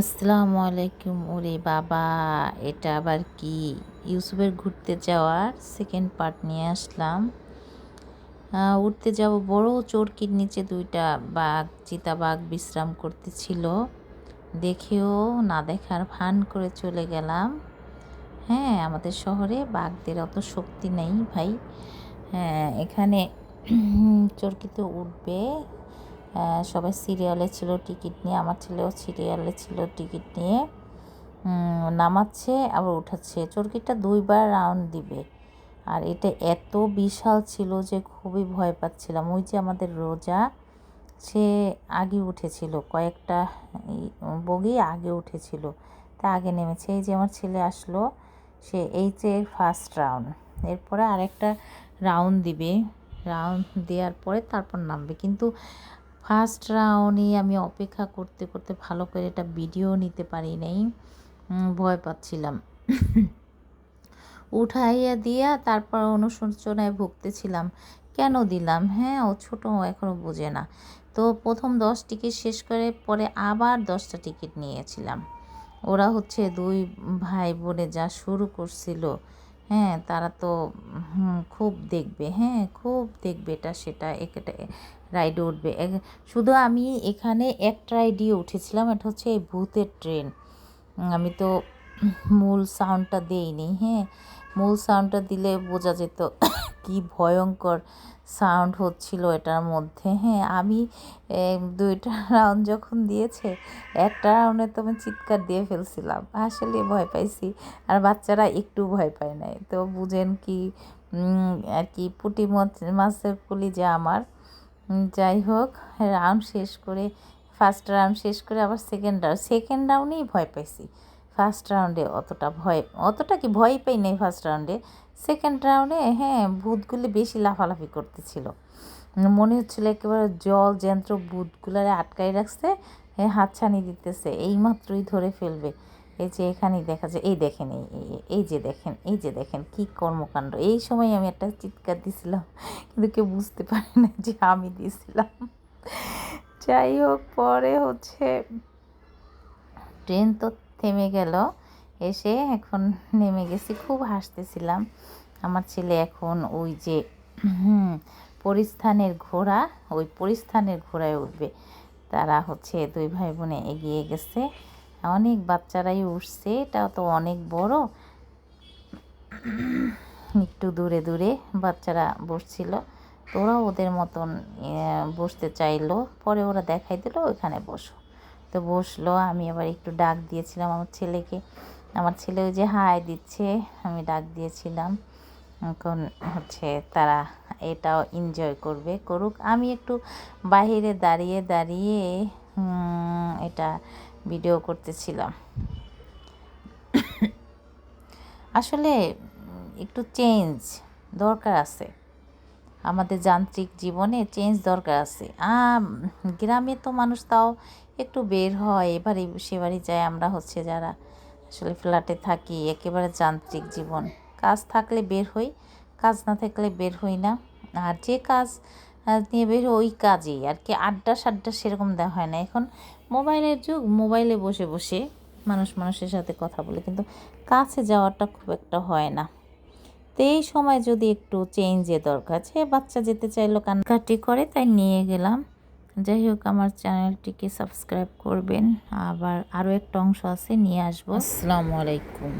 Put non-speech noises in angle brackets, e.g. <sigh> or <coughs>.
আসসালামু আলাইকুম ওরে বাবা। এটা আবার কি? ইউসুফের ঘুরতে যাওয়ার সেকেন্ড পার্ট নিয়ে আসলাম। উঠতে যাব বড় চরকির নিচে দুইটা বাঘ, চিতাবাঘ বিশ্রাম করতেছিল। দেখেও না দেখার ভান করে চলে গেলাম। হ্যাঁ আমাদের শহরে বাঘদের অত শক্তি নেই ভাই। হ্যাঁ এখানে চরকিতে উঠবে। সবাই সিরিয়ালে ছিল, টিকিট নিয়ে, আমার ছেলেও সিরিয়ালে ছিল, টিকিট নিয়ে নামাচ্ছে, আবার উঠাচ্ছে। চরকিটা দুইবার রাউন্ড দিবে। আর এটা এত বিশাল ছিল যে খুবই ভয় পাচ্ছিলাম। ওই যে আমাদের রোজা, সে আগে উঠেছিল, কয়েকটা বগি আগে উঠেছিল। তা আগে নেমেছে। এই যে আমার ছেলে আসলো, সে এই যে ফার্স্ট রাউন্ড এরপরে আরেকটা রাউন্ড দিবে। রাউন্ড দেওয়ার পরে তারপর নামবে। কিন্তু ফার্স্ট রাউন্ডে আমি অপেক্ষা করতে করতে ভালো করে এটা ভিডিও নিতে পারি নাই। ভয় পাচ্ছিলাম। উঠাইয়া দিয়া তারপর অনুশোচনায় ভুগতেছিলাম, কেন দিলাম? হ্যাঁ ও ছোটো এখনও বোঝে না। তো প্রথম দশ টিকিট শেষ করে পরে আবার দশটা টিকিট নিয়েছিলাম। ওরা হচ্ছে দুই ভাই বোনে যা শুরু করছিল হ্যাঁ তারা তো খুব দেখবে। হ্যাঁ খুব দেখবে এটা, সেটা, একটা, রাইডে উঠবে। শুধু আমি এখানে একটা রাইডে উঠেছিলাম, এটা হচ্ছে এই ভূতের ট্রেন। আমি তো মূল সাউন্ডটা দেইনি হ্যাঁ? মূল সাউন্ডটা দিলে বোঝা যেত <coughs> কি ভয়ঙ্কর সাউন্ড হচ্ছিল এটার মধ্যে হ্যাঁ? আমি দুইটা রাউন্ড যখন দিয়েছে, একটা রাউন্ডে তো আমি চিৎকার দিয়ে ফেলছিলাম, আসলে ভয় পাইছি। আর বাচ্চারা একটু ভয় পায় নাই, তো বুঝেন কি আর কি পুঁটি মাছ- মাছের পুলি যা আমার যাই হোক রাউন্ড শেষ করে ফার্স্ট রাউন্ড শেষ করে আবার সেকেন্ড রাউন্ড সেকেন্ড রাউন্ডেই ভয় পাইছি। ফার্স্ট রাউন্ডে অতটা ভয়, অতটা কি ভয় পাই নাই ফার্স্ট রাউন্ডে। সেকেন্ড রাউন্ডে হ্যাঁ ভূতগুলি বেশি লাফালাফি করতেছিল। মনে হচ্ছিল একেবারে জল যন্ত্র ভূতগুলারে আটকাই রাখছে হ্যাঁ হাতছানি দিতেছে, এই মাত্রই ধরে ফেলবে। এই যে এখানেই দেখা যায়, এই দেখেন, এই, এই- এই যে দেখেন, এই যে দেখেন, কি কর্মকাণ্ড। এই সময় আমি একটা চিৎকার দিছিলাম, কিন্তু কেউ বুঝতে পারে না যে আমি দিছিলাম। যাই হোক, পরে হচ্ছে, ট্রেন তো থেমে গেল। এসে এখন নেমে গেছি, খুব হাসতেছিলাম। আমার ছেলে এখন ওই যে পরিস্থানের ঘোড়া, ওই পরিস্থানের ঘোড়ায় উঠবে। তারা হচ্ছে দুই ভাই বোনে এগিয়ে গেছে। অনেক বাচ্চারাই উঠছে এটাও তো অনেক বড়। একটু দূরে দূরে বাচ্চারা বসছিল। তো ওরা ওদের মতন বসতে চাইলো, পরে ওরা দেখাই দিল, ওইখানে বসো। তো বসল, আমি আবার একটু ডাক দিয়েছিলাম আমার ছেলেকে। আমার ছেলে ওই যে হাই দিচ্ছে, আমি ডাক দিয়েছিলাম। এখন হচ্ছে তারা এটাও এনজয় করবে, করুক। আমি একটু বাইরে দাঁড়িয়ে দাঁড়িয়ে এটা ভিডিও করতেছিলাম। আসলে একটু চেঞ্জ দরকার আছে। আমাদের যান্ত্রিক জীবনে চেঞ্জ দরকার আছে। গ্রামে তো মানুষ তাও একটু বের হয়, এবারে সেবারই যায় আমরা হচ্ছে যারা আসলে ফ্ল্যাটে থাকি, একেবারে যান্ত্রিক জীবন। কাজ থাকলে বের হই, কাজ না থাকলে বের হই না। আর যে কাজ নিয়ে বের ওই কাজেই। আর কি আড্ডা সাড্ডা সেরকম দেওয়া হয় না। এখন মোবাইলের যুগ, মোবাইলে বসে বসে মানুষ মানুষের সাথে কথা বলে, কিন্তু কাছে যাওয়াটা খুব একটা হয় না। তো এই সময় যদি একটু চেঞ্জের দরকার আছে, বাচ্চা যেতে চাইলো, কান্নাকাটি করে, তাই নিয়ে গেলাম। যাই হোক, আমার চ্যানেলটিকে সাবস্ক্রাইব করবেন। আবার আরও একটা অংশ আছে, নিয়ে আসব। আসসালামু আলাইকুম।